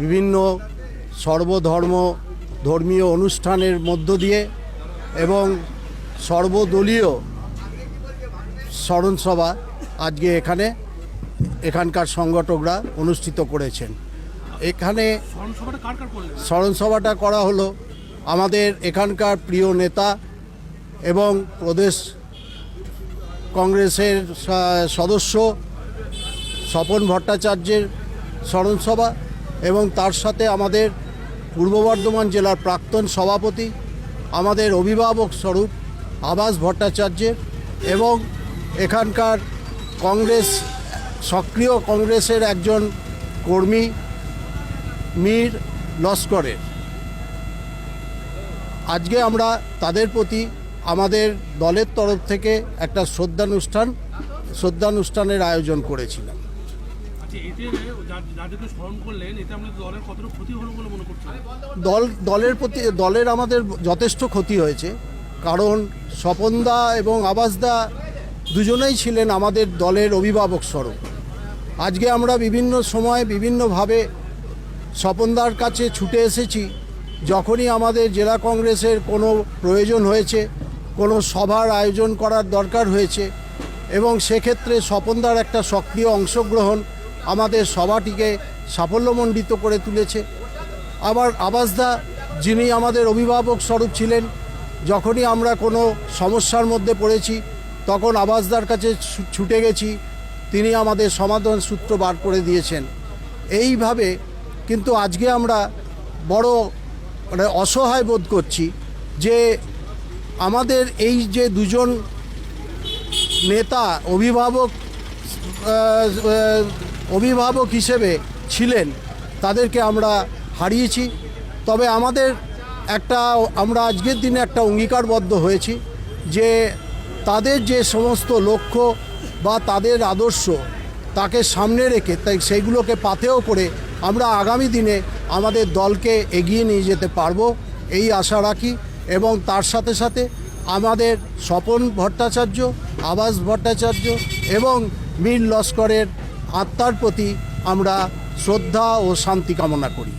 বিভিন্ন সর্বধর্ম ধর্মীয় অনুষ্ঠানের মধ্য দিয়ে এবং সর্বদলীয় স্মরণসভা আজকে এখানে এখানকার সংগঠকরা অনুষ্ঠিত করেছেন। এখানে স্মরণসভাটা কার হলো আমাদের এখানকার প্রিয় নেতা এবং প্রদেশ কংগ্রেসের সদস্য স্বপন ভট্টাচার্যের স্মরণসভা এবং তার সাথে আমাদের পূর্ব বর্ধমান জেলার প্রাক্তন সভাপতি, আমাদের অভিভাবক স্বরূপ আবাস ভট্টাচার্যের এবং এখানকার কংগ্রেস, সক্রিয় কংগ্রেসের একজন কর্মী মীর লস্করের। আজকে আমরা তাদের প্রতি আমাদের দলের তরফ থেকে একটা শ্রদ্ধানুষ্ঠান, শ্রদ্ধানুষ্ঠানের আয়োজন করেছিলাম। দলের দল, দলের প্রতি, দলের আমাদের যথেষ্ট ক্ষতি হয়েছে। কারণ স্বপনদা এবং আবাসদা দুজনেই ছিলেন আমাদের দলের অভিভাবক স্বরূপ। আজকে আমরা বিভিন্ন সময় বিভিন্নভাবে স্বপনদার কাছে ছুটে এসেছি। যখনই আমাদের জেলা কংগ্রেসের কোনো প্রয়োজন হয়েছে, কোনো সভার আয়োজন করার দরকার হয়েছে এবং সেক্ষেত্রে স্বপনদার একটা সক্রিয় অংশগ্রহণ আমাদের সভাটিকে সাফল্যমণ্ডিত করে তুলেছে। আবার আবাসদা যিনি আমাদের অভিভাবক স্বরূপ ছিলেন, যখনই আমরা কোনো সমস্যার মধ্যে পড়েছি, তখন আবাসদার কাছে ছুটে গেছি, তিনি আমাদের সমাধান সূত্র বার করে দিয়েছেন। এইভাবে কিন্তু আজকে আমরা বড় মানে অসহায় বোধ করছি যে আমাদের এই যে দুজন নেতা, অভিভাবক অভিভাবক হিসেবে ছিলেন, তাদেরকে আমরা হারিয়েছি। তবে আমাদের একটা, আমরা আজকের দিনে একটা অঙ্গীকারবদ্ধ হয়েছি যে তাদের যে সমস্ত লক্ষ্য বা তাদের আদর্শ তাকে সামনে রেখে তাই সেইগুলোকে পাথেও করে আমরা আগামী দিনে আমাদের দলকে এগিয়ে নিয়ে যেতে পারব, এই আশা রাখি। এবং তার সাথে সাথে আমাদের স্বপন ভট্টাচার্য, আবাস ভট্টাচার্য এবং মীর লস্করের আত্মার প্রতি আমরা শ্রদ্ধা ও শান্তি কামনা করি।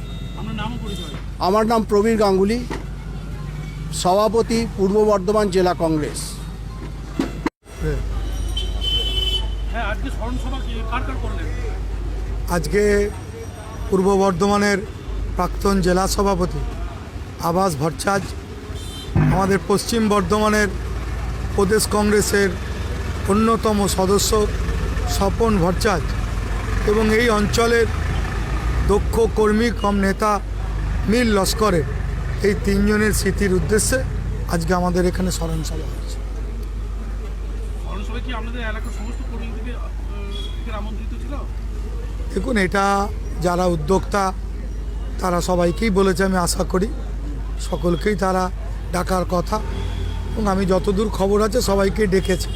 আমার নাম প্রবীর গাঙ্গুলি সভাপতি পূর্ব বর্ধমান জেলা কংগ্রেস। হ্যাঁ আজকে স্মরণসভা কি- কার কার করলেন? আজকে পূর্ব বর্ধমানের প্রাক্তন জেলা সভাপতি আবাস ভট্টাচার্য আমাদের পশ্চিম বর্ধমানের প্রদেশ কংগ্রেসের অন্যতম সদস্য স্বপন ভট্টাচার্য এবং এই অঞ্চলের দক্ষ কর্মী কম নেতা মীর লস্করের এই তিনজনের স্মৃতির উদ্দেশ্যে আজকে আমাদের এখানে স্মরণ সভা হয়েছে দেখুন এটা যারা উদ্যোক্তা তারা সবাইকেই বলেছে আমি আশা করি সকলকেই তারা ডাকার কথা। এবং আমি যতদূর খবর আছে সবাইকে ডেকেছে।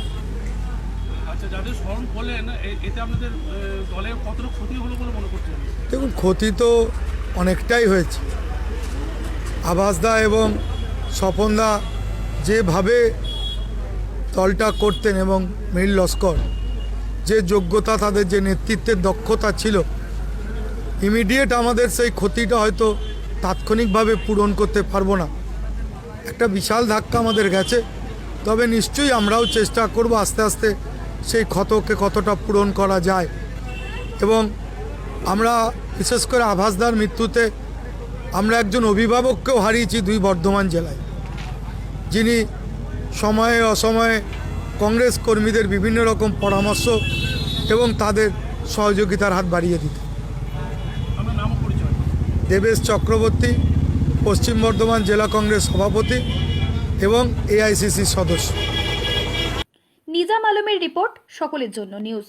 যাদের স্মরণ করলেন এতে আপনাদের কতটা ক্ষতি হলো বলে মনে করছেন? দেখুন, ক্ষতি তো অনেকটাই হয়েছে। আবাসদা এবং স্বপনদা যেভাবে দলটা করতেন এবং মীর লস্কর, যে যোগ্যতা, তাদের যে নেতৃত্বের দক্ষতা ছিল ইমিডিয়েট আমাদের সেই ক্ষতিটা হয়তো তাৎক্ষণিকভাবে পূরণ করতে পারব না। একটা বিশাল ধাক্কা আমাদের গেছে, তবে নিশ্চয়ই আমরাও চেষ্টা করব আস্তে আস্তে সেই ক্ষতকে কতটা পূরণ করা যায়। এবং আমরা বিশেষ করে আভাসদার মৃত্যুতে আমরা একজন অভিভাবককেও হারিয়েছি দুই বর্ধমান জেলায়। যিনি সময়ে অসময়ে কংগ্রেস কর্মীদের বিভিন্ন রকম পরামর্শ এবং তাদের সহযোগিতার হাত বাড়িয়ে দিত দেবেশ চক্রবর্তী পশ্চিম বর্ধমান জেলা কংগ্রেস সভাপতি এবং এআইসিসির সদস্য। আলমের রিপোর্ট সকলের জন্য নিউজ।